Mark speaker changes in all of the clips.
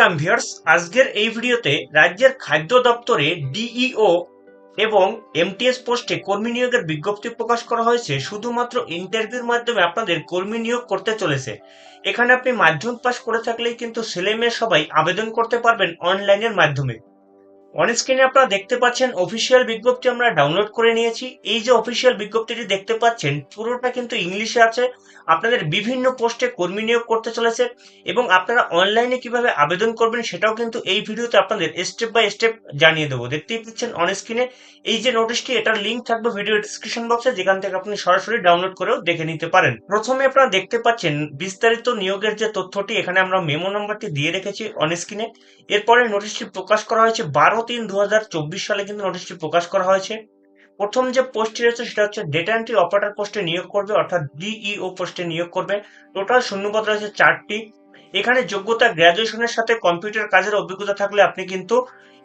Speaker 1: Welcome viewers আজকের এই ভিডিওতে রাজ্যের খাদ্য দপ্তরে ডিইও এবং এমটিএস পোস্টে কর্মী নিয়োগের বিজ্ঞপ্তি প্রকাশ করা হয়েছে। শুধুমাত্র ইন্টারভিউর মাধ্যমে আপনাদের কর্মী নিয়োগ করতে চলেছে। এখানে আপনি মাধ্যমিক পাশ করে থাকলেই কিন্তু ছেলে মেয়ে সবাই আবেদন করতে পারবেন অনলাইনের মাধ্যমে। অন স্ক্রিনে আপনারা দেখতে পাচ্ছেন অফিসিয়াল বিজ্ঞপ্তি আমরা ডাউনলোড করে নিয়েছি। এই যে অফিসিয়াল বিজ্ঞপ্তিটি দেখতে পাচ্ছেন, পুরোটা কিন্তু ইংলিশে আছে। আপনাদের বিভিন্ন পোস্টে কর্মী নিয়োগ করতে চলেছে এবং আপনারা অনলাইনে কীভাবে আবেদন করবেন সেটাও কিন্তু এই ভিডিওতে আপনাদের স্টেপ বাই স্টেপ জানিয়ে দেবো। দেখতেই পাচ্ছেন অন স্ক্রিনে এই যে নোটিশটি এটার লিঙ্ক থাকবে ভিডিও ডিসক্রিপশন বক্সে যেখান থেকে আপনি সরাসরি ডাউনলোড করেও দেখে নিতে পারেন। প্রথমে আপনারা দেখতে পাচ্ছেন বিস্তারিত নিয়োগের যে তথ্যটি, এখানে আমরা মেমো নাম্বারটি দিয়ে রেখেছি অন স্ক্রিনে এরপরে নোটিশটি প্রকাশ করা হয়েছে বারো তিন দু সালে কিন্তু নোটিশটি প্রকাশ করা হয়েছে। প্রথম যে পোস্টটি রয়েছে সেটা হচ্ছে ডেটা এন্ট্রি অপারেটর পোস্টে নিয়োগ করবে, অর্থাৎ ডিইও পোস্টে নিয়োগ করবে। টোটাল শূন্যপদ রয়েছে চারটি। এখানে যোগ্যতা গ্র্যাজুয়েশনের সাথে কম্পিউটার কাজের অভিজ্ঞতা থাকলে আপনি কিন্তু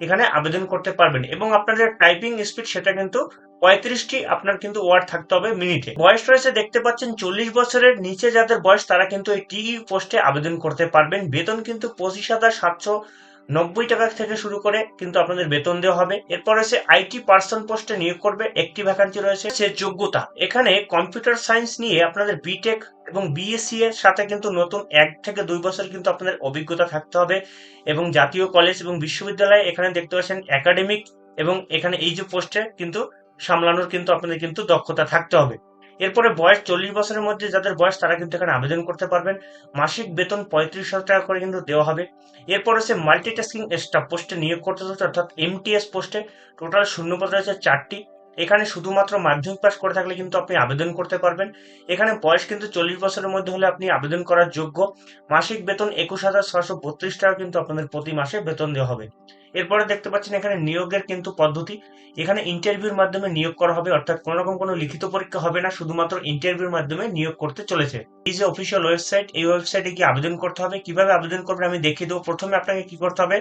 Speaker 1: এখানে আবেদন করতে পারবেন। এবং আপনাদের টাইপিং স্পিড সেটা কিন্তু পঁয়ত্রিশটি আপনার কিন্তু ওয়ার্ড থাকতে হবে মিনিটে বয়স রয়েছে দেখতে পাচ্ছেন চল্লিশ বছরের নিচে যাদের বয়স তারা কিন্তু এই টিই পোস্টে আবেদন করতে পারবেন। বেতন কিন্তু পঁচিশ হাজার সাতশো নব্বই টাকা থেকে শুরু করে কিন্তু আপনাদের বেতন দেওয়া হবে। এরপর রয়েছে আইটি পার্সন পোস্টে নিয়োগ করবে, একটি ভ্যাকান্সি রয়েছে, সে যোগ্যতা। এখানে কম্পিউটার সায়েন্স নিয়ে আপনাদের বিটেক এবং বিএসসি এর সাথে কিন্তু নতুন এক থেকে দুই বছর কিন্তু আপনাদের অভিজ্ঞতা থাকতে হবে। এবং জাতীয় কলেজ এবং বিশ্ববিদ্যালয়ে এখানে দেখতে পাচ্ছেন একাডেমিক এবং এখানে এই যে পোস্টে কিন্তু সামলানোর কিন্তু আপনাদের কিন্তু দক্ষতা থাকতে হবে। এরপরে বয়স চল্লিশ বছরের মধ্যে যাদের বয়স, তারা কিন্তু এখানে আবেদন করতে পারবেন। মাসিক বেতন পঁয়ত্রিশ হাজার টাকা করে কিন্তু দেওয়া হবে। এরপর হচ্ছে মাল্টিটাস্কিং স্টাফ পোস্টে নিয়োগ করতে হচ্ছে অর্থাৎ এমটিএস পোস্টে টোটাল শূন্যপদ রয়েছে চারটি। এখানে শুধুমাত্র মাধ্যমিক পাস করে থাকলে কিন্তু আপনি আবেদন করতে পারবেন। এখানে বয়স কিন্তু চল্লিশ বছরের মধ্যে হলে আপনি আবেদন করার যোগ্য। মাসিক বেতন একুশ হাজার ছশো বত্রিশ টাকা কিন্তু আপনাদের প্রতি মাসে বেতন দেওয়া হবে। এরপরে দেখতে পাচ্ছেন এখানে নিয়োগের কিন্তু পদ্ধতি। এখানে ইন্টারভিউর মাধ্যমে নিয়োগ করা হবে, অর্থাৎ কোনো রকম কোনো লিখিত পরীক্ষা হবে না, শুধুমাত্র ইন্টারভিউর মাধ্যমে নিয়োগ করতে চলেছে। এই যে অফিসিয়াল ওয়েবসাইট এই ওয়েবসাইটে কি আবেদন করতে হবে? কীভাবে আবেদন করবেন? আমি দেখিয়ে দেবো। প্রথমে আপনাকে কি করতে হবে?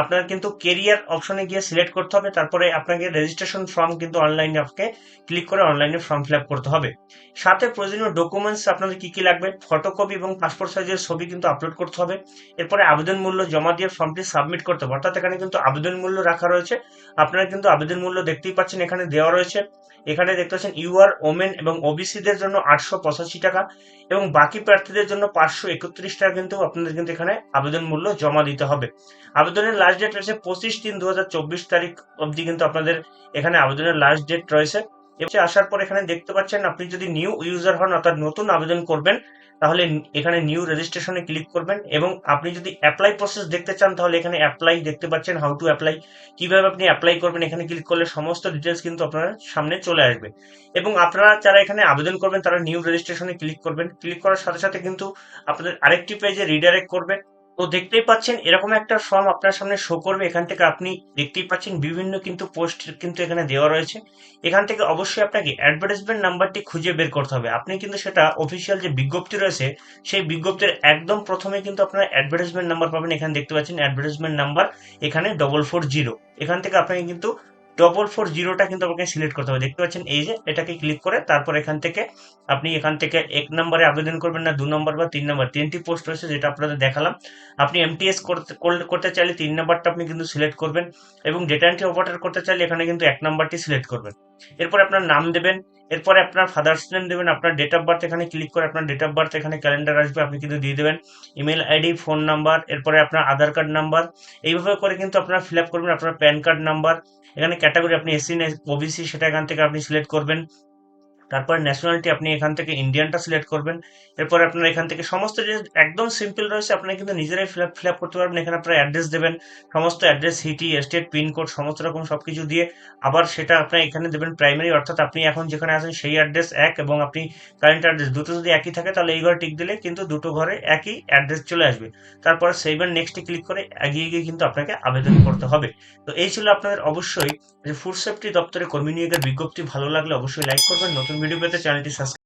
Speaker 1: আপনার কিন্তু কেরিয়ার অপশনে গিয়ে সিলেক্ট করতে হবে। তারপরে আপনাকে রেজিস্ট্রেশন ফর্ম কিন্তু অনলাইনে আপনাকে ক্লিক করে অনলাইনে ফর্ম ফিল করতে হবে। সাথে প্রয়োজনীয় ডকুমেন্টস আপনাদের কি কি লাগবে? ফটোকপি এবং পাসপোর্ট সাইজের ছবি কিন্তু আপলোড করতে হবে। এরপরে আবেদন মূল্য জমা দিয়ে ফর্মটি সাবমিট করতে হবে। অর্থাৎ এখানে কিন্তু আবেদন মূল্য রাখা রয়েছে। আপনারা কিন্তু আবেদন মূল্য দেখতেই পাচ্ছেন, এখানে দেওয়া রয়েছে। এখানে দেখতে পাচ্ছেন ইউআর ওমেন এবং ওবিসিদের জন্য আটশো পঁচাশি টাকা এবং বাকি প্রার্থীদের জন্য পাঁচশো একত্রিশ টাকা কিন্তু আপনাদের কিন্তু এখানে আবেদন মূল্য জমা দিতে হবে। আবেদনের লাস্ট ডেট রয়েছে পঁচিশ তিন দু তারিখ অবধি কিন্তু আপনাদের এখানে আবেদনের লাস্ট ডেট রয়েছে। আসার পর এখানে দেখতে পাচ্ছেন, আপনি যদি নিউ ইউজার হন অর্থাৎ নতুন আবেদন করবেন তাহলে এখানে নিউ রেজিস্ট্রেশনে ক্লিক করবেন এবং আপনি যদি অ্যাপ্লাই প্রসেস দেখতে চান, তাহলে এখানে অ্যাপ্লাই দেখতে পাচ্ছেন হাউ টু অ্যাপ্লাই কীভাবে আপনি অ্যাপ্লাই করবেন, এখানে ক্লিক করলে সমস্ত ডিটেলস কিন্তু আপনার সামনে চলে আসবে। এবং আপনারা যারা এখানে আবেদন করবেন, তারা নিউ রেজিস্ট্রেশনে ক্লিক করবেন। ক্লিক করার সাথে সাথে কিন্তু আপনাদের আরেকটি পেজে রিডাইরেক্ট করবে তো দেখতেই পাচ্ছেন, এরকম একটা ফর্ম আপনার সামনে শো করবে। এখান থেকে আপনি দেখতেই পাচ্ছেন, বিভিন্ন কিন্তু পোস্ট কিন্তু এখানে দেওয়া রয়েছে। এখান থেকে অবশ্যই আপনাকে অ্যাডভার্টাইজমেন্ট নাম্বারটি খুঁজে বের করতে হবে। আপনি কিন্তু সেটা অফিসিয়াল যে বিজ্ঞপ্তি রয়েছে, সেই বিজ্ঞপ্তির একদম প্রথমে কিন্তু আপনার অ্যাডভার্টাইজমেন্ট নাম্বার পাবেন। এখানে দেখতে পাচ্ছেন অ্যাডভার্টাইজমেন্ট নাম্বার এখানে ডবল ফোর জিরো এখান থেকে আপনাকে কিন্তু ডবল ফোর জিরোটা কিন্তু আপনাকে সিলেক্ট করতে হবে। দেখতে পাচ্ছেন এই যে, এটাকে ক্লিক করে তারপর এখান থেকে আপনি এখান থেকে এক নম্বরে আবেদন করবেন না, দু নম্বর বা তিন নম্বর। তিনটি পোস্ট রয়েছে যেটা আপনাদের দেখালাম। আপনি এমটিএস করতে করতে চাইলে তিন নম্বরটা আপনি কিন্তু সিলেক্ট করবেন এবং ডেটা এন্ট্রি অপারেটর করতে চাইলে এখানে কিন্তু এক নম্বরটি সিলেক্ট করবেন। এরপর আপনার নাম দেবেন এরপরে আপনার ফাদার্স নেম দেবেন, আপনার ডেট অফ বার্থ এখানে ক্লিক করে আপনার ডেট অফ বার্থ এখানে ক্যালেন্ডার আসবে, আপনি কিন্তু দিয়ে দেবেন। ইমেল আইডি ফোন নাম্বার এরপরে আপনার আধার কার্ড নাম্বার এইভাবে করে কিন্তু আপনার ফিল আপ করবেন আপনার প্যান কার্ড নাম্বার এখানে ক্যাটাগরি আপনি এসসি ওবিসি সেটা এখান থেকে আপনি সিলেক্ট করবেন। তারপর ন্যাশনালিটি আপনি এখান থেকে ইন্ডিয়ানটা সিলেক্ট করবেন। এরপর আপনার এখান থেকে সমস্ত জিনিস একদম সিম্পল রয়েছে আপনি কিন্তু নিজেরাই ফিল আপ ফিল আপ করতে পারবেন। এখানে আপনার অ্যাড্রেস দেবেন, সমস্ত অ্যাড্রেস সিটি স্টেট পিনকোড সমস্ত রকম সব কিছু দিয়ে আবার সেটা আপনার এখানে দেবেন প্রাইমারি অর্থাৎ আপনি এখন যেখানে আছেন সেই অ্যাড্রেস এক এবং আপনি কারেন্ট অ্যাড্রেস দুটো যদি একই থাকে, তাহলে এই ঘরে টিক দিলে কিন্তু দুটো ঘরে একই অ্যাড্রেস চলে আসবে। তারপর সেভ নেক্সটে ক্লিক করে এগিয়ে গিয়ে কিন্তু আপনাকে আবেদন করতে হবে। তো এই ছিল আপনাদের অবশ্যই যে ফুড সেফটি দপ্তরে কর্মী নিয়োগের বিজ্ঞপ্তি। ভালো লাগলে অবশ্যই লাইক করবেন। নতুন वीडियो पे तो चैनल की सब्सक्राइब